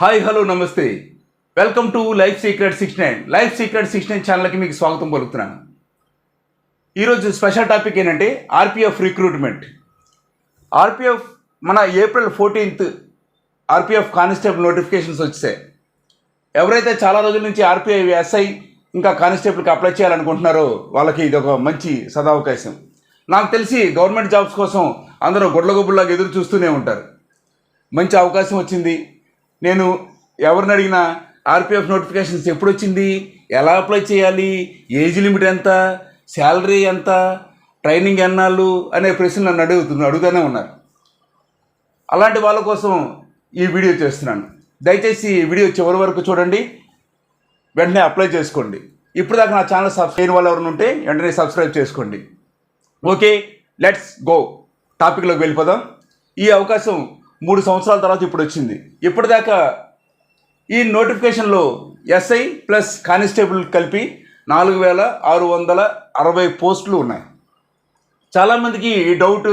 Hi hello namaste. Welcome to life secret six nine. Life secret six nine ఛానల్కి మీకు స్వాగతం పలుకుతున్నాను. ఈరోజు స్పెషల్ టాపిక్ ఏంటంటే ఆర్పిఎఫ్ రిక్రూట్మెంట్. ఆర్పిఎఫ్ మన April fourteenth RPF constable notifications వచ్చాయి. ఎవరైతే చాలా రోజుల నుంచి ఆర్పిఐ ఎస్ఐ ఇంకా కానిస్టేబుల్కి అప్లై చేయాలనుకుంటున్నారో వాళ్ళకి ఇది ఒక మంచి సదావకాశం. నాకు తెలిసి గవర్నమెంట్ జాబ్స్ కోసం అందరూ గొడ్లగొబ్బుల్లాగా ఎదురు చూస్తూనే ఉంటారు. మంచి అవకాశం వచ్చింది. నేను ఎవరిని అడిగినా ఆర్పిఎఫ్ నోటిఫికేషన్స్ ఎప్పుడు వచ్చింది ఎలా అప్లై చేయాలి? ఏజ్ లిమిట్ ఎంత? శాలరీ ఎంత? ట్రైనింగ్ ఎన్నాళ్ళు? అనే ప్రశ్నలు నన్ను అడుగుతున్నా అడుగుతూనే ఉన్నారు. అలాంటి వాళ్ళ కోసం ఈ వీడియో చేస్తున్నాను. దయచేసి ఈ వీడియో చివరి వరకు చూడండి. వెంటనే అప్లై చేసుకోండి. ఇప్పుడు దాకా నా ఛానల్ సబ్స్క్రైబ్ చేయని వాళ్ళు ఎవరైనా ఉంటే వెంటనే సబ్స్క్రైబ్ చేసుకోండి. Okay let's go. టాపిక్లోకి వెళ్ళిపోదాం. ఈ అవకాశం మూడు సంవత్సరాల తర్వాత ఇప్పుడు వచ్చింది. ఇప్పటిదాకా ఈ నోటిఫికేషన్లో ఎస్ఐ ప్లస్ కానిస్టేబుల్ కలిపి నాలుగు వేల ఆరు వందల అరవై పోస్టులు ఉన్నాయి. చాలామందికి ఈ డౌట్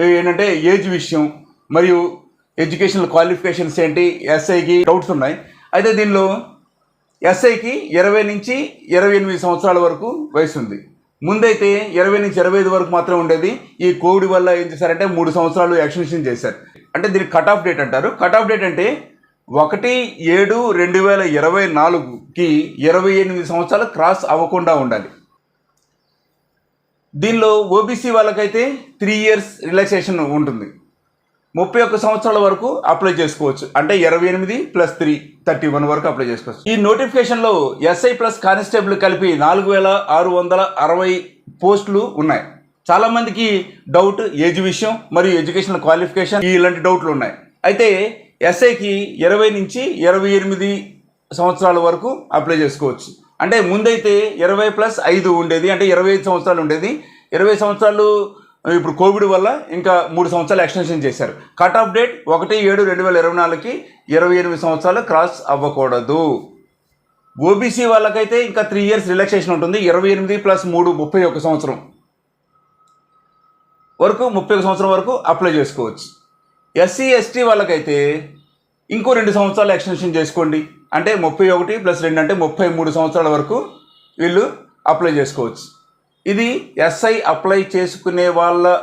ఏంటంటే ఏజ్ విషయం మరియు ఎడ్యుకేషనల్ క్వాలిఫికేషన్స్ ఏంటి ఎస్ఐకి డౌట్స్ ఉన్నాయి. అయితే దీనిలో ఎస్ఐకి ఇరవై నుంచి ఇరవై ఎనిమిది సంవత్సరాల వరకు వయసు ఉంది. ముందైతే ఇరవై నుంచి ఇరవై ఐదు వరకు మాత్రం ఉండేది. ఈ కోవిడ్ వల్ల ఏం చేశారంటే మూడు సంవత్సరాలు ఎక్స్టెన్షన్ చేశారు. అంటే దీనికి కట్ ఆఫ్ డేట్ అంటారు. కట్ ఆఫ్ డేట్ అంటే ఒకటి ఏడు రెండు వేల ఇరవై నాలుగుకి ఇరవై ఎనిమిది సంవత్సరాలు క్రాస్ అవ్వకుండా ఉండాలి. దీనిలో ఓబీసీ వాళ్ళకైతే త్రీ ఇయర్స్ రిలాక్సేషన్ ఉంటుంది. ముప్పై ఒక్క సంవత్సరాల వరకు అప్లై చేసుకోవచ్చు. అంటే ఇరవై ఎనిమిది ప్లస్ త్రీ థర్టీ వన్ వరకు అప్లై చేసుకోవచ్చు. ఈ నోటిఫికేషన్లో ఎస్ఐ ప్లస్ కానిస్టేబుల్ కలిపి నాలుగు వేల ఆరు వందల అరవై పోస్టులు ఉన్నాయి. చాలా మందికి డౌట్ ఏజ్ విషయం మరియు ఎడ్యుకేషనల్ క్వాలిఫికేషన్ ఇలాంటి డౌట్లు ఉన్నాయి. అయితే ఎస్ఐకి ఇరవై నుంచి ఇరవై ఎనిమిది సంవత్సరాల వరకు అప్లై చేసుకోవచ్చు. అంటే ముందైతే ఇరవై ప్లస్ ఐదు ఉండేది అంటే ఇరవై ఐదు సంవత్సరాలు ఉండేది. ఇరవై సంవత్సరాలు ఇప్పుడు కోవిడ్ వల్ల ఇంకా మూడు సంవత్సరాలు ఎక్స్టెన్షన్ చేశారు. కట్ ఆఫ్ డేట్ ఒకటి ఏడు రెండు వేల ఇరవై నాలుగుకి ఇరవై ఎనిమిది సంవత్సరాలు క్రాస్ అవ్వకూడదు. ఓబీసీ వాళ్ళకైతే ఇంకా త్రీ ఇయర్స్ రిలాక్సేషన్ ఉంటుంది. ఇరవై ఎనిమిది ప్లస్ మూడు ముప్పై ఒక సంవత్సరం. వరకు ముప్పై ఒక సంవత్సరం వరకు అప్లై చేసుకోవచ్చు. ఎస్సీ ఎస్టీ వాళ్ళకైతే ఇంకో రెండు సంవత్సరాలు ఎక్స్టెన్షన్ చేసుకోండి. అంటే ముప్పై ఒకటి ప్లస్ రెండు అంటే ముప్పై మూడు సంవత్సరాల వరకు వీళ్ళు అప్లై చేసుకోవచ్చు. ఇది ఎస్ఐ అప్లై చేసుకునే వాళ్ళ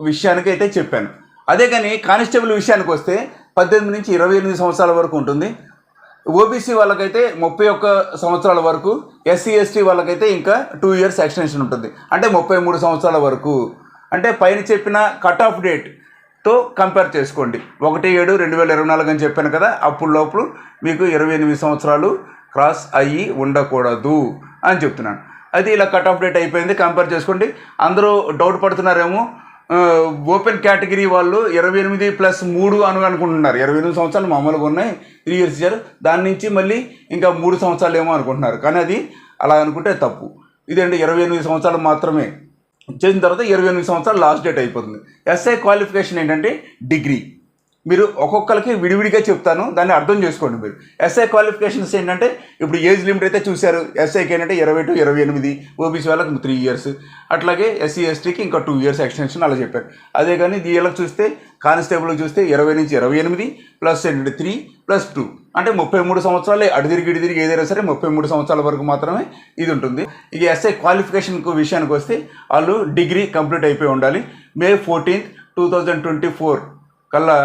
విషయానికి అయితే చెప్పాను. అదే కానీ కానిస్టేబుల్ విషయానికి వస్తే పద్దెనిమిది నుంచి ఇరవై ఎనిమిది సంవత్సరాల వరకు ఉంటుంది. ఓబీసీ వాళ్ళకైతే ముప్పై ఒక్క సంవత్సరాల వరకు ఎస్సీ ఎస్టీ వాళ్ళకైతే ఇంకా టూ ఇయర్స్ ఎక్స్టెన్షన్ ఉంటుంది. అంటే ముప్పై మూడు సంవత్సరాల వరకు అంటే పైన చెప్పిన కట్ ఆఫ్ డేట్తో కంపేర్ చేసుకోండి. ఒకటి ఏడు రెండు వేల ఇరవై నాలుగు అని చెప్పాను కదా అప్పుడు లోపల మీకు ఇరవై ఎనిమిది సంవత్సరాలు క్రాస్ అయ్యి ఉండకూడదు అని చెప్తున్నాను. అది ఇలా కట్ ఆఫ్ డేట్ అయిపోయింది కంపేర్ చేసుకోండి. అందరూ డౌట్ పడుతున్నారేమో ఓపెన్ కేటగిరీ వాళ్ళు ఇరవై ఎనిమిది ప్లస్ మూడు అని అనుకుంటున్నారు. ఇరవై ఎనిమిది సంవత్సరాలు మామూలుగా ఉన్నాయి త్రీ ఇయర్స్ ఇచ్చారు. దాని నుంచి మళ్ళీ ఇంకా మూడు సంవత్సరాలు ఏమో అనుకుంటున్నారు. కానీ అది అలా అనుకుంటే తప్పు. ఇదండి ఇరవై ఎనిమిది సంవత్సరాలు మాత్రమే. చేసిన తర్వాత ఇరవై ఎనిమిది సంవత్సరాలు లాస్ట్ డేట్ అయిపోతుంది. ఎస్ఐ క్వాలిఫికేషన్ ఏంటంటే డిగ్రీ. మీరు ఒక్కొక్కరికి విడివిడిగా చెప్తాను దాన్ని అర్థం చేసుకోండి మీరు. ఎస్ఐ క్వాలిఫికేషన్స్ ఏంటంటే ఇప్పుడు ఏజ్ లిమిట్ అయితే చూశారు ఎస్ఐకి ఏంటంటే ఇరవై టు ఇరవై ఎనిమిది ఓబీసీ వాళ్ళకి త్రీ ఇయర్స్ అట్లాగే ఎస్సీ ఎస్టీకి ఇంకా టూ ఇయర్స్ ఎక్స్టెన్షన్ అలా చెప్పారు. అదే కానీ వీళ్ళకి చూస్తే కానిస్టేబుల్ చూస్తే ఇరవై నుంచి ఇరవై ఎనిమిది ప్లస్ ఏంటంటే త్రీ ప్లస్ టూ అంటే ముప్పై మూడు సంవత్సరాలు అటు తిరిగి ఇటు తిరిగి ఏదైనా సరే ముప్పై మూడు సంవత్సరాల వరకు మాత్రమే ఇది ఉంటుంది. ఇక ఎస్ఐ క్వాలిఫికేషన్కు విషయానికి వస్తే వాళ్ళు డిగ్రీ కంప్లీట్ అయిపోయి ఉండాలి. May fourteenth two thousand twenty four కల్లా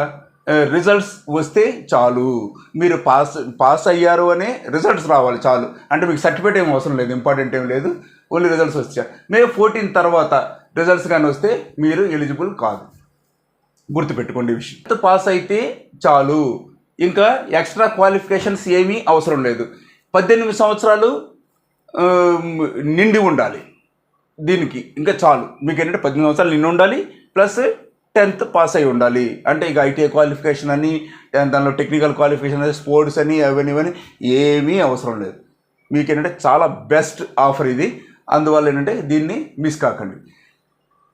రిజల్ట్స్ వస్తే చాలు. మీరు పాస్ పాస్ అయ్యారు అనే రిజల్ట్స్ రావాలి చాలు. అంటే మీకు సర్టిఫికేట్ ఏం అవసరం లేదు ఇంపార్టెంట్ ఏం లేదు. ఓన్లీ రిజల్ట్స్ వచ్చాయి మే ఫోర్టీన్ తర్వాత రిజల్ట్స్ కానీ వస్తే మీరు ఎలిజిబుల్ కాదు. గుర్తుపెట్టుకోండి విషయం. పాస్ అయితే చాలు. ఇంకా ఎక్స్ట్రా క్వాలిఫికేషన్స్ ఏమీ అవసరం లేదు. పద్దెనిమిది సంవత్సరాలు నిండి ఉండాలి. దీనికి ఇంకా చాలు. మీకు ఏంటంటే పద్దెనిమిది సంవత్సరాలు నిండి ఉండాలి ప్లస్ టెన్త్ పాస్ అయి ఉండాలి. అంటే ఇక ఐటీఐ క్వాలిఫికేషన్ అని దానిలో టెక్నికల్ క్వాలిఫికేషన్ అని స్పోర్ట్స్ అని అవన్నీ ఇవన్నీ ఏమీ అవసరం లేదు. మీకు ఏంటంటే చాలా బెస్ట్ ఆఫర్ ఇది. అందువల్ల ఏంటంటే దీన్ని మిస్ కాకండి.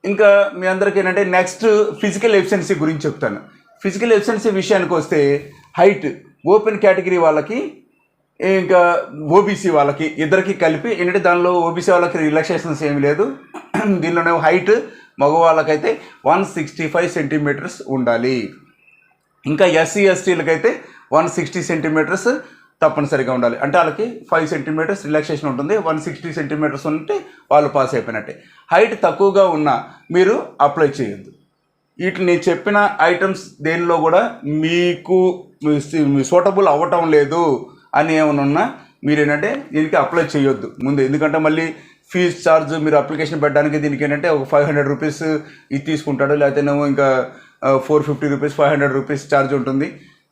ఇంకా మీ అందరికీ ఏంటంటే నెక్స్ట్ ఫిజికల్ ఎఫిషియన్సీ గురించి చెప్తాను. ఫిజికల్ ఎఫిషియన్సీ విషయానికి వస్తే హైట్ ఓపెన్ కేటగిరీ వాళ్ళకి ఇంకా ఓబీసీ వాళ్ళకి ఇద్దరికి కలిపి ఏంటంటే దానిలో ఓబీసీ వాళ్ళకి రిలాక్సేషన్స్ ఏమి లేదు. దీనిలోనే హైట్ మగవాళ్ళకైతే వన్ సిక్స్టీ ఫైవ్ సెంటీమీటర్స్ ఉండాలి. ఇంకా ఎస్సీ ఎస్టీలకైతే వన్ సిక్స్టీ సెంటీమీటర్స్ తప్పనిసరిగా ఉండాలి. అంటే వాళ్ళకి ఫైవ్ సెంటీమీటర్స్ రిలాక్సేషన్ ఉంటుంది వన్ సిక్స్టీ సెంటీమీటర్స్ ఉంటే వాళ్ళు పాస్ అయిపోయినట్టే. హైట్ తక్కువగా ఉన్నా మీరు అప్లై చేయొద్దు. వీటిని నేను చెప్పిన ఐటమ్స్ దేనిలో కూడా మీకు సూటబుల్ అవ్వటం లేదు అని ఏమైనా ఉన్నా మీరు ఏంటంటే దీనికి అప్లై చేయొద్దు ముందు. ఎందుకంటే మళ్ళీ ఫీజ్ ఛార్జ్ మీరు అప్లికేషన్ పెట్టడానికి దీనికి ఏంటంటే ఒక ఫైవ్ హండ్రెడ్ రూపీస్ ఇది తీసుకుంటాడు లేకపోతేనేమో ఇంకా four fifty rupees five hundred rupees charge ఉంటుంది.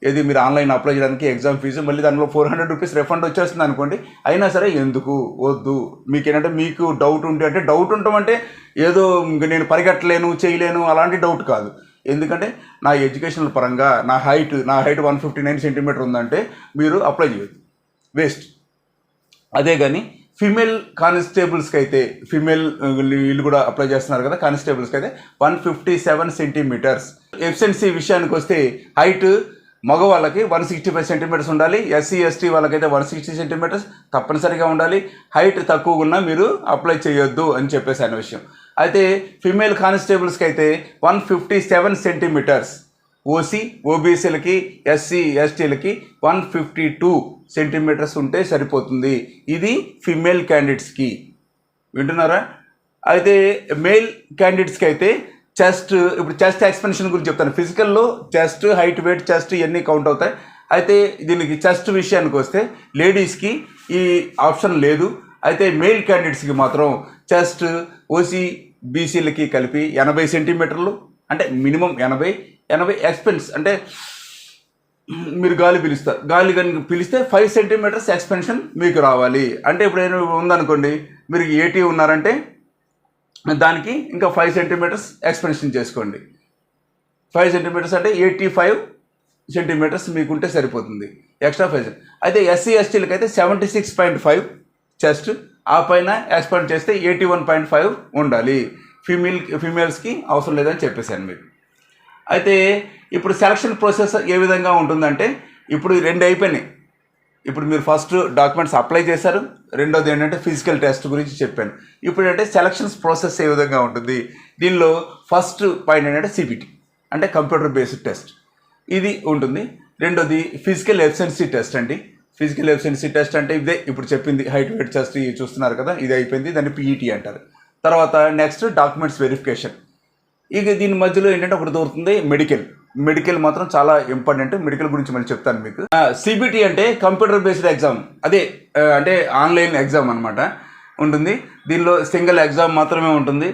ఇది మీరు ఆన్లైన్ అప్లై చేయడానికి ఎగ్జామ్ ఫీజు మళ్ళీ దానిలో ఫోర్ హండ్రెడ్ రూపీస్ రిఫండ్ వచ్చేస్తుంది అనుకోండి. అయినా సరే ఎందుకు? వద్దు. మీకు ఏంటంటే మీకు డౌట్ ఉంటే అంటే డౌట్ ఉండటం అంటే ఏదో నేను పరిగెట్టలేను చేయలేను అలాంటి డౌట్ కాదు. ఎందుకంటే నా ఎడ్యుకేషనల్ పరంగా నా హైట్ నా height one fifty nine centimetre ఉందంటే మీరు అప్లై చేయొద్దు. వేస్ట్. అదే కానీ ఫిమేల్ కానిస్టేబుల్స్కి అయితే ఫిమేల్ వీళ్ళు కూడా అప్లై చేస్తున్నారు కదా కానిస్టేబుల్స్కి అయితే one fifty seven centimetres. Efficiency విషయానికి వస్తే హైట్ మగవాళ్ళకి వన్ సిక్స్టీ ఫైవ్ సెంటీమీటర్స్ ఉండాలి ఎస్సీ ఎస్టీ వాళ్ళకైతే వన్ సిక్స్టీ సెంటీమీటర్స్ తప్పనిసరిగా ఉండాలి. హైట్ తక్కువగా ఉన్నా మీరు అప్లై చేయొద్దు అని చెప్పేసి అనే విషయం. అయితే ఫిమేల్ కానిస్టేబుల్స్కి అయితే one fifty seven centimetres. OC ఓబీసీలకి SC ఎస్టీలకి వన్ ఫిఫ్టీ టూ సెంటీమీటర్స్ ఉంటే సరిపోతుంది. ఇది ఫిమేల్ క్యాండిడేట్స్కి వింటున్నారా? అయితే మేల్ క్యాండిడేట్స్కి అయితే చెస్ట్ ఇప్పుడు చెస్ట్ ఎక్స్పెన్షన్ గురించి చెప్తాను. ఫిజికల్లో చెస్ట్ హైట్ వెయిట్ చెస్ట్ ఇవన్నీ కౌంట్ అవుతాయి. అయితే దీనికి చెస్ట్ విషయానికి వస్తే లేడీస్కి ఈ ఆప్షన్ లేదు. అయితే మేల్ క్యాండిడేట్స్కి మాత్రం చెస్ట్ ఓసీ బీసీలకి కలిపి ఎనభై సెంటీమీటర్లు అంటే మినిమం ఎనభై ఎనభై ఎక్స్పెన్స్ అంటే మీరు గాలి పిలుస్తారు. గాలి కనుక పిలిస్తే ఫైవ్ సెంటీమీటర్స్ ఎక్స్పెన్షన్ మీకు రావాలి. అంటే ఇప్పుడు ఏమైనా ఉందనుకోండి మీరు ఏటీ ఉన్నారంటే దానికి ఇంకా ఫైవ్ సెంటీమీటర్స్ ఎక్స్పెన్షన్ చేసుకోండి. ఫైవ్ సెంటీమీటర్స్ అంటే ఎయిటీ ఫైవ్ సెంటీమీటర్స్ మీకుంటే సరిపోతుంది. ఎక్స్ట్రా ఫైవ్ అయితే ఎస్సీ ఎస్టీలకి అయితే seventy six point five chest ఆ పైన ఎక్స్పెండ్ చేస్తే ఎయిటీ వన్ పాయింట్ ఫైవ్ ఉండాలి ఫీమేల్ ఫీమేల్స్కి అవసరం లేదని చెప్పేశాను మీకు. అయితే ఇప్పుడు సెలక్షన్ ప్రాసెస్ ఏ విధంగా ఉంటుందంటే ఇప్పుడు రెండు అయిపోయినాయి. ఇప్పుడు మీరు ఫస్ట్ డాక్యుమెంట్స్ అప్లై చేశారు. రెండోది ఏంటంటే ఫిజికల్ టెస్ట్ గురించి చెప్పాను. ఇప్పుడు అంటే సెలక్షన్స్ ప్రాసెస్ ఏ విధంగా ఉంటుంది? దీనిలో ఫస్ట్ పాయింట్ ఏంటంటే సిబిటి అంటే కంప్యూటర్ బేస్డ్ టెస్ట్ ఇది ఉంటుంది. రెండోది ఫిజికల్ ఎఫిషియన్సీ టెస్ట్ అండి. ఫిజికల్ ఎఫిషియన్సీ టెస్ట్ అంటే ఇదే ఇప్పుడు చెప్పింది. హైట్ వెయిట్ టెస్ట్ ఇవి చూస్తున్నారు కదా ఇది అయిపోయింది. దాన్ని పీఈటీ అంటారు. తర్వాత నెక్స్ట్ డాక్యుమెంట్స్ వెరిఫికేషన్ ఇక దీని మధ్యలో ఏంటంటే ఒకటి దొరుకుతుంది మెడికల్ మెడికల్ మాత్రం చాలా ఇంపార్టెంట్ మెడికల్ గురించి మళ్ళీ చెప్తాను మీకు. సిబిటి అంటే కంప్యూటర్ బేస్డ్ ఎగ్జామ్ అదే అంటే ఆన్లైన్ ఎగ్జామ్ అనమాట ఉంటుంది. దీనిలో సింగిల్ ఎగ్జామ్ మాత్రమే ఉంటుంది.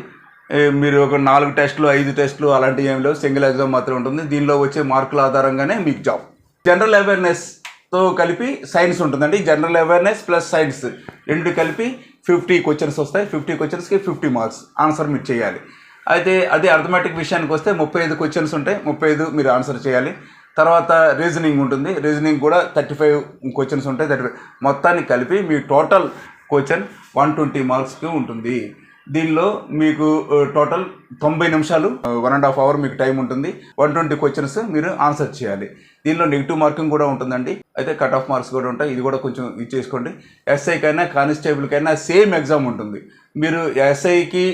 మీరు ఒక నాలుగు టెస్టులు ఐదు టెస్టులు అలాంటివి ఏమి లేవు. సింగిల్ ఎగ్జామ్ మాత్రమే ఉంటుంది. దీనిలో వచ్చే మార్కుల ఆధారంగానే మీకు జాబ్ జనరల్ అవేర్నెస్తో కలిపి సైన్స్ ఉంటుందండి. జనరల్ అవేర్నెస్ ప్లస్ సైన్స్ రెండు కలిపి ఫిఫ్టీ క్వశ్చన్స్ వస్తాయి. ఫిఫ్టీ క్వశ్చన్స్కి ఫిఫ్టీ మార్క్స్ ఆన్సర్ మీరు చేయాలి. అయితే అదే అర్థమెటిక్ విషయానికి వస్తే ముప్పై ఐదు క్వశ్చన్స్ ఉంటాయి. ముప్పై ఐదు మీరు ఆన్సర్ చేయాలి. తర్వాత రీజనింగ్ ఉంటుంది. రీజనింగ్ కూడా థర్టీ ఫైవ్ క్వశ్చన్స్ ఉంటాయి. థర్టీ ఫైవ్ మొత్తాన్ని కలిపి మీ టోటల్ క్వశ్చన్ వన్ ట్వంటీ మార్క్స్కి ఉంటుంది. దీనిలో మీకు టోటల్ తొంభై నిమిషాలు వన్ అండ్ హాఫ్ అవర్ మీకు టైం ఉంటుంది. వన్ ట్వంటీ క్వశ్చన్స్ మీరు ఆన్సర్ చేయాలి. దీనిలో నెగిటివ్ మార్కింగ్ కూడా ఉంటుందండి. అయితే కట్ ఆఫ్ మార్క్స్ కూడా ఉంటాయి. ఇది కూడా కొంచెం ఇచ్చేసుకోండి ఎస్ఐకైనా కానిస్టేబుల్కైనా సేమ్ ఎగ్జామ్ ఉంటుంది. మీరు ఎస్ఐకి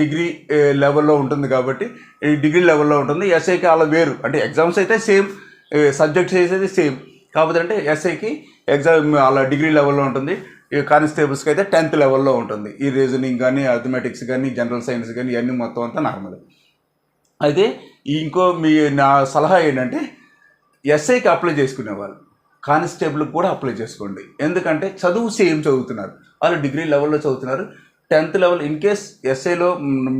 డిగ్రీ లెవెల్లో ఉంటుంది కాబట్టి డిగ్రీ లెవెల్లో ఉంటుంది. ఎస్ఐకి అలా వేరు. అంటే ఎగ్జామ్స్ అయితే సేమ్ సబ్జెక్ట్స్ అయితే సేమ్ కాకపోతే అంటే ఎస్ఐకి ఎగ్జామ్ అలా డిగ్రీ లెవెల్లో ఉంటుంది. ఈ కానిస్టేబుల్స్కి అయితే టెన్త్ లెవెల్లో ఉంటుంది. ఈ రీజనింగ్ కానీ అథమెటిక్స్ కానీ జనరల్ సైన్స్ కానీ ఇవన్నీ మొత్తం అంతా నార్మల్. అయితే ఇంకో మీ నా సలహా ఏంటంటే ఎస్ఐకి అప్లై చేసుకునే వాళ్ళు కానిస్టేబుల్కి కూడా అప్లై చేసుకోండి. ఎందుకంటే చదువు సేమ్ చదువుతున్నారు. వాళ్ళు డిగ్రీ లెవెల్లో చదువుతున్నారు. టెన్త్ లెవెల్ ఇన్ కేస్ ఎస్ఐలో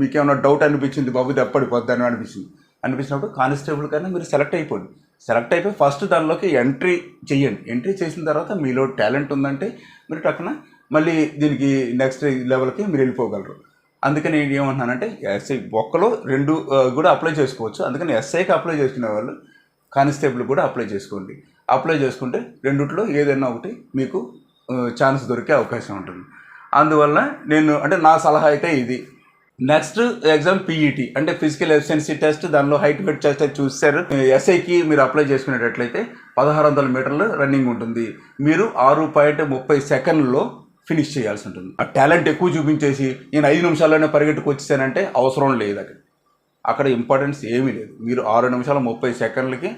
మీకు ఏమైనా డౌట్ అనిపించింది బాబు ఇది ఎప్పటిపోద్దని అనిపించింది. అనిపించినప్పుడు కానిస్టేబుల్ కన్నా మీరు సెలెక్ట్ అయిపోండి. సెలెక్ట్ అయిపోయి ఫస్ట్ దానిలోకి ఎంట్రీ చేయండి. ఎంట్రీ చేసిన తర్వాత మీలో టాలెంట్ ఉందంటే మీరు టక్కున మళ్ళీ దీనికి నెక్స్ట్ లెవెల్కి మీరు వెళ్ళిపోగలరు. అందుకని నేను ఏమంటున్నానంటే ఎస్ఐ ఒక్కలో రెండు కూడా అప్లై చేసుకోవచ్చు. అందుకని ఎస్ఐకి అప్లై చేసుకునే వాళ్ళు కానిస్టేబుల్ కూడా అప్లై చేసుకోండి. అప్లై చేసుకుంటే రెండిట్లో ఏదైనా ఒకటి మీకు ఛాన్స్ దొరికే అవకాశం ఉంటుంది. అందువల్ల నేను అంటే నా సలహా అయితే ఇది. నెక్స్ట్ ఎగ్జామ్ పీఈటీ అంటే ఫిజికల్ ఎఫిషియన్సీ టెస్ట్ దానిలో హైట్ వెయిట్ టెస్ట్ చూస్తారు ఎస్ఐకి మీరు అప్లై చేసుకునేటట్లయితే పదహారు వందల మీటర్లు రన్నింగ్ ఉంటుంది. మీరు ఆరు పాయింట్ ముప్పై సెకండ్లో ఫినిష్ చేయాల్సి ఉంటుంది. ఆ టాలెంట్ ఎక్కువ చూపించేసి నేను ఐదు నిమిషాల్లోనే పరిగెట్టుకు వచ్చేసానంటే అవసరం లేదు అక్కడ. అక్కడ ఇంపార్టెన్స్ ఏమీ లేదు. మీరు ఆరు నిమిషాల ముప్పై సెకండ్లకి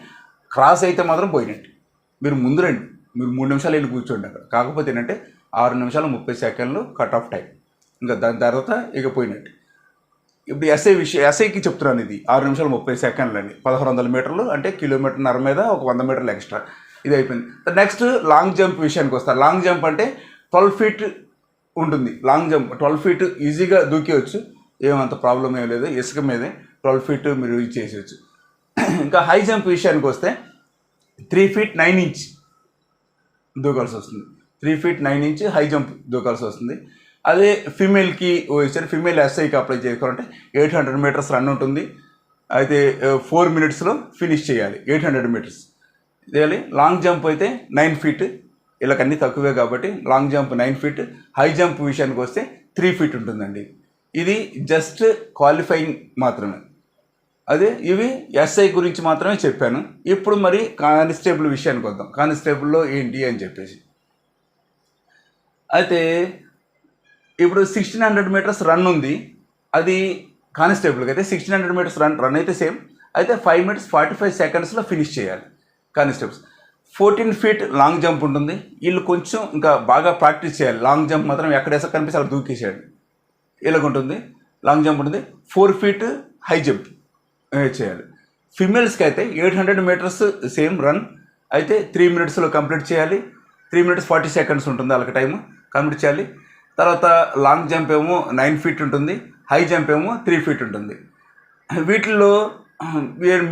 క్రాస్ అయితే మాత్రం పోయినట్టు. మీరు ముందు రండి. మీరు మూడు నిమిషాలు వెళ్ళి కూర్చోండి అక్కడ. కాకపోతే ఏంటంటే ఆరు నిమిషాలు ముప్పై సెకండ్లు కట్ ఆఫ్ టైం. ఇంకా దాని తర్వాత ఇక పోయినట్టు. ఇప్పుడు ఎస్ఐ విషయం ఎస్ఐకి చెప్తున్నాను ఇది. ఆరు నిమిషాలు ముప్పై సెకండ్లు అండి పదహారు వందల మీటర్లు అంటే కిలోమీటర్న్నర మీద ఒక వంద మీటర్లు ఎక్స్ట్రా ఇది అయిపోయింది. నెక్స్ట్ లాంగ్ జంప్ విషయానికి వస్తా. లాంగ్ జంప్ అంటే ట్వెల్వ్ ఫీట్ ఉంటుంది. లాంగ్ జంప్ ట్వెల్వ్ ఫీట్ ఈజీగా దూకేయచ్చు. ఏమంత ప్రాబ్లం ఏం లేదు. ఇసుక మీదే ట్వెల్వ్ ఫీట్ మీరు యూజ్ చేసేయచ్చు. ఇంకా హై జంప్ విషయానికి వస్తే త్రీ ఫీట్ నైన్ ఇంచ్ దూకాల్సి వస్తుంది. Three feet nine inch high jump దూకాల్సి వస్తుంది. అదే ఫీమేల్కి ఓసారి ఫీమేల్ ఎస్ఐకి అప్లై చేసుకోవాలంటే ఎయిట్ హండ్రెడ్ మీటర్స్ రన్ ఉంటుంది. అయితే ఫోర్ మినిట్స్లో ఫినిష్ చేయాలి. ఎయిట్ హండ్రెడ్ మీటర్స్ చేయాలి. లాంగ్ జంప్ అయితే నైన్ ఫీట్ వీళ్ళకి తక్కువే కాబట్టి long jump nine feet high jump విషయానికి వస్తే త్రీ ఫీట్ ఉంటుందండి. ఇది జస్ట్ క్వాలిఫైయింగ్ మాత్రమే. అదే ఇవి ఎస్ఐ గురించి మాత్రమే చెప్పాను. ఇప్పుడు మరి కానిస్టేబుల్ విషయానికి వద్దాం. కానిస్టేబుల్లో ఏంటి అని చెప్పేసి. అయితే ఇప్పుడు సిక్స్టీన్ హండ్రెడ్ మీటర్స్ రన్ ఉంది. అది కానిస్టేబుల్కి అయితే sixteen hundred metres run run అయితే సేమ్ అయితే ఫైవ్ మినిట్స్ ఫార్టీ ఫైవ్ సెకండ్స్లో ఫినిష్ చేయాలి constables fourteen feet long jump ఉంటుంది. వీళ్ళు కొంచెం ఇంకా బాగా ప్రాక్టీస్ చేయాలి. లాంగ్ జంప్ మాత్రం ఎక్కడేసా కనిపిస్తే అలా దూకేసేయాలి. ఇలాగుంటుంది లాంగ్ జంప్ ఉంటుంది. ఫోర్ ఫీట్ హై జంప్ చేయాలి. ఫిమేల్స్కి అయితే eight hundred metres same run అయితే త్రీ మినిట్స్లో కంప్లీట్ చేయాలి. త్రీ మినిట్స్ ఫార్టీ సెకండ్స్ ఉంటుంది వాళ్ళకి టైం కంప్లీట్ చేయాలి. తర్వాత లాంగ్ జంప్ ఏమో నైన్ ఫీట్ ఉంటుంది హై జంప్ ఏమో త్రీ ఫీట్ ఉంటుంది. వీటిల్లో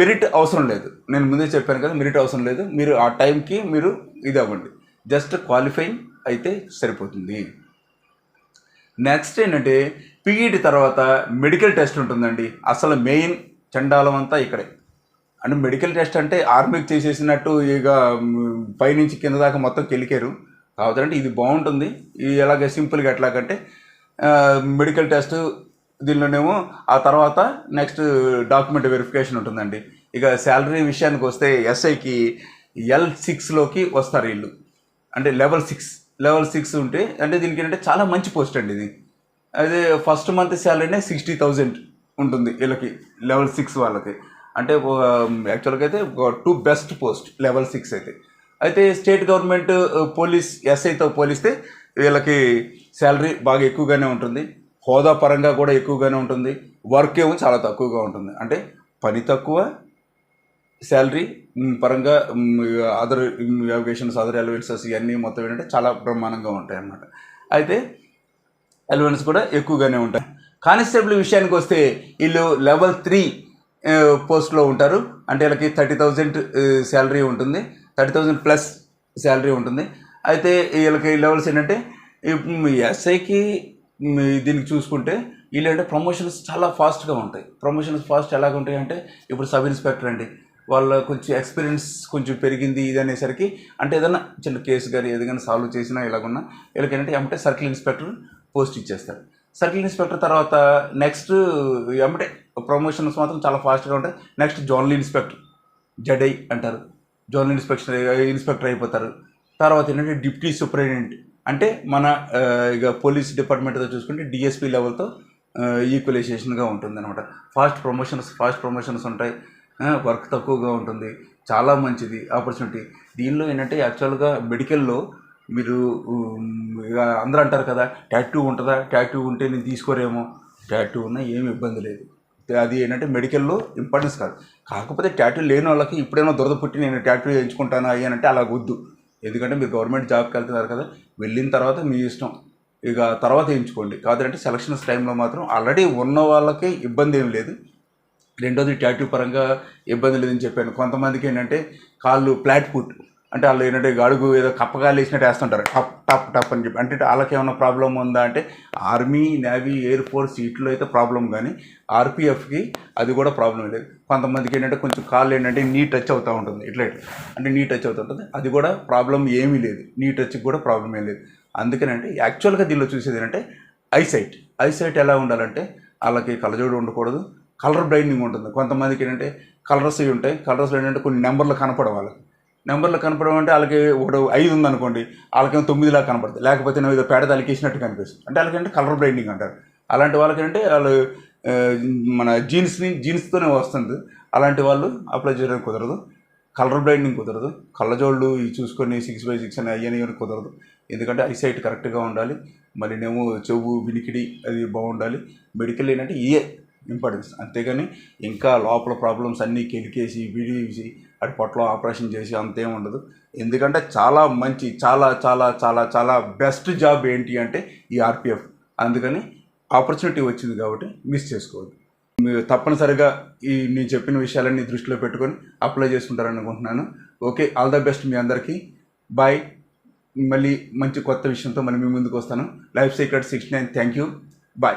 మెరిట్ అవసరం లేదు. నేను ముందే చెప్పాను కదా మెరిట్ అవసరం లేదు. మీరు ఆ టైంకి మీరు ఇది అవ్వండి జస్ట్ క్వాలిఫైయింగ్ అయితే సరిపోతుంది. నెక్స్ట్ ఏంటంటే పీఈటీ తర్వాత మెడికల్ టెస్ట్ ఉంటుందండి. అసలు మెయిన్ చండాలం అంతా ఇక్కడే. అంటే మెడికల్ టెస్ట్ అంటే ఆర్మీకి చేసేసినట్టు ఇక పైనుంచి కింద దాకా మొత్తం కెలికారు. కాకపోతే ఇది బాగుంటుంది. ఇది ఎలాగ సింపుల్గా ఎట్లాగంటే మెడికల్ టెస్ట్ దీనిలోనేమో ఆ తర్వాత నెక్స్ట్ డాక్యుమెంట్ వెరిఫికేషన్ ఉంటుందండి. ఇక శాలరీ విషయానికి వస్తే ఎస్ఐకి ఎల్ సిక్స్లోకి వస్తారు వీళ్ళు. అంటే లెవెల్ సిక్స్ లెవెల్ సిక్స్ ఉంటే అంటే దీనికి ఏంటంటే చాలా మంచి పోస్ట్ అండి ఇది. అదే ఫస్ట్ మంత్ శాలరీనే సిక్స్టీ థౌజండ్ ఉంటుంది వీళ్ళకి లెవెల్ సిక్స్ వాళ్ళకి. అంటే యాక్చువల్గా అయితే two best post level six అయితే. అయితే స్టేట్ గవర్నమెంట్ పోలీస్ ఎస్ఐతో పోలిస్తే వీళ్ళకి శాలరీ బాగా ఎక్కువగానే ఉంటుంది. హోదా పరంగా కూడా ఎక్కువగానే ఉంటుంది. వర్క్ ఏమో చాలా తక్కువగా ఉంటుంది. అంటే పని తక్కువ శాలరీ పరంగా అదర్ అవకేషన్స్ అదర్ ఎలివేషన్స్ ఇవన్నీ మొత్తం ఏంటంటే చాలా బ్రహ్మాండంగా ఉంటాయి అన్నమాట. అయితే ఎలివెన్స్ కూడా ఎక్కువగానే ఉంటాయి. కానిస్టేబుల్ విషయానికి వస్తే వీళ్ళు లెవెల్ త్రీ పోస్ట్లో ఉంటారు. అంటే వీళ్ళకి థర్టీ థౌజండ్ శాలరీ ఉంటుంది. థర్టీ థౌజండ్ ప్లస్ శాలరీ ఉంటుంది. అయితే వీళ్ళకి లెవెల్స్ ఏంటంటే ఎస్ఐకి దీనికి చూసుకుంటే వీళ్ళంటే ప్రమోషన్స్ చాలా ఫాస్ట్గా ఉంటాయి. ప్రమోషన్స్ ఫాస్ట్ ఎలాగ ఉంటాయి అంటే ఇప్పుడు సబ్ ఇన్స్పెక్టర్ అండి వాళ్ళ కొంచెం ఎక్స్పీరియన్స్ కొంచెం పెరిగింది ఇది అనేసరికి అంటే ఏదైనా చిన్న కేసు కానీ ఏదైనా సాల్వ్ చేసినా ఇలాగున్నా వీళ్ళకి ఏంటంటే ఏమంటే సర్కిల్ ఇన్స్పెక్టర్ పోస్ట్ ఇచ్చేస్తారు. సర్కిల్ ఇన్స్పెక్టర్ తర్వాత నెక్స్ట్ ఏమంటే ప్రమోషన్స్ మాత్రం చాలా ఫాస్ట్గా ఉంటాయి. నెక్స్ట్ జోనల్ ఇన్స్పెక్టర్ జడై అంటారు. జోనల్ ఇన్స్పెక్షన్ ఇన్స్పెక్టర్ అయిపోతారు. తర్వాత ఏంటంటే డిప్యూటీ సూపరింటెండెంట్. అంటే మన ఇక పోలీస్ డిపార్ట్మెంట్తో చూసుకుంటే డిఎస్పీ లెవెల్తో ఈక్వలైజేషన్గా ఉంటుంది అనమాట ఫాస్ట్ ప్రమోషన్స్ ఫాస్ట్ ప్రమోషన్స్ ఉంటాయి. వర్క్ తక్కువగా ఉంటుంది. చాలా మంచిది ఆపర్చునిటీ. దీనిలో ఏంటంటే యాక్చువల్గా మెడికల్లో మీరు ఇక అందరూ అంటారు కదా ట్యాటూ ఉంటుందా? ట్యాటూ ఉంటే నేను తీసుకోరేమో. ట్యాటూ ఉన్నా ఏమి ఇబ్బంది లేదు. అది ఏంటంటే మెడికల్లో ఇంపార్టెన్స్ కాదు. కాకపోతే ట్యాటూ లేని వాళ్ళకి ఇప్పుడైనా దురద పుట్టి నేను ట్యాటూ చేయించుకుంటాను అయ్యి అంటే అలా వద్దు. ఎందుకంటే మీరు గవర్నమెంట్ జాబ్కి వెళ్తున్నారు కదా వెళ్ళిన తర్వాత మీ ఇష్టం. ఇక తర్వాత వేయించుకోండి. కాదంటే సెలక్షన్స్ టైంలో మాత్రం ఆల్రెడీ ఉన్న వాళ్ళకి ఇబ్బంది ఏం లేదు. రెండోది టాటూ పరంగా ఇబ్బంది లేదని చెప్పాను. కొంతమందికి ఏంటంటే కాళ్ళు ఫ్లాట్ ఫుట్ అంటే వాళ్ళు ఏంటంటే అడుగు ఏదో కప్పగాలు వేసినట్టు వేస్తుంటారు. టప్ టప్ టప్ అని చెప్పి. అంటే వాళ్ళకి ఏమైనా ప్రాబ్లం ఉందా అంటే ఆర్మీ నేవీ ఎయిర్ ఫోర్స్ వీటిలో అయితే ప్రాబ్లం కానీ ఆర్పిఎఫ్కి అది కూడా ప్రాబ్లం లేదు. కొంతమందికి ఏంటంటే కొంచెం కాళ్ళు ఏంటంటే నీ టచ్ అవుతూ ఉంటుంది. ఇట్లా ఇట్లా. అంటే నీ టచ్ అవుతూ ఉంటుంది. అది కూడా ప్రాబ్లం ఏమీ లేదు. నీ టచ్కి కూడా ప్రాబ్లం ఏం లేదు అందుకనంటే యాక్చువల్గా దీనిలో చూసేది ఏంటంటే ఐసైట్. ఐసైట్ ఎలా ఉండాలంటే వాళ్ళకి కళ్ళజోడు ఉండకూడదు. కలర్ బ్లైండింగ్ ఉంటుంది. కొంతమందికి ఏంటంటే కలర్స్ ఉంటాయి. కలర్స్ ఏంటంటే కొన్ని నెంబర్లు కనపడం వాళ్ళకి. నెంబర్లు కనపడడం అంటే వాళ్ళకి ఒకటి ఐదు ఉందనుకోండి వాళ్ళకేమో తొమ్మిదిలా కనపడుతుంది లేకపోతే ఏదో పేడ తలికేసినట్టు కనిపిస్తుంది. అంటే వాళ్ళకంటే కలర్ బ్లైండింగ్ అంటారు. అలాంటి వాళ్ళకి అంటే వాళ్ళు మన జీన్స్ని జీన్స్తోనే వస్తుంది. అలాంటి వాళ్ళు అప్లై చేయడానికి కుదరదు. కలర్ బ్లైండింగ్ కుదరదు. కళ్ళజోళ్ళు ఇవి చూసుకొని సిక్స్ బై సిక్స్ అని అయ్యని ఇవన్నీ కుదరదు. ఎందుకంటే ఐసైట్ కరెక్ట్గా ఉండాలి. మళ్ళీనేమో చెవు వినికిడి అది బాగుండాలి. మెడికల్ ఏంటంటే ఇయే. ఇంపార్టెన్స్ అంతేగాని ఇంకా లోపల ప్రాబ్లమ్స్ అన్నీ కెలికేసి విడిసి అటు పొట్టలో ఆపరేషన్ చేసి అంతేం ఉండదు. ఎందుకంటే చాలా మంచి చాలా చాలా చాలా చాలా బెస్ట్ జాబ్ ఏంటి అంటే ఈ ఆర్పిఎఫ్. అందుకని ఆపర్చునిటీ వచ్చింది కాబట్టి మిస్ చేసుకోవద్దు. మీరు తప్పనిసరిగా ఈ నేను చెప్పిన విషయాలన్నీ దృష్టిలో పెట్టుకొని అప్లై చేసుకుంటారని అనుకుంటున్నాను. ఓకే ఆల్ ద బెస్ట్ మీ అందరికీ. బాయ్. మళ్ళీ మంచి కొత్త విషయంతో మళ్ళీ మీ ముందుకు వస్తాను. Life secret sixty nine. Thank you. Bye.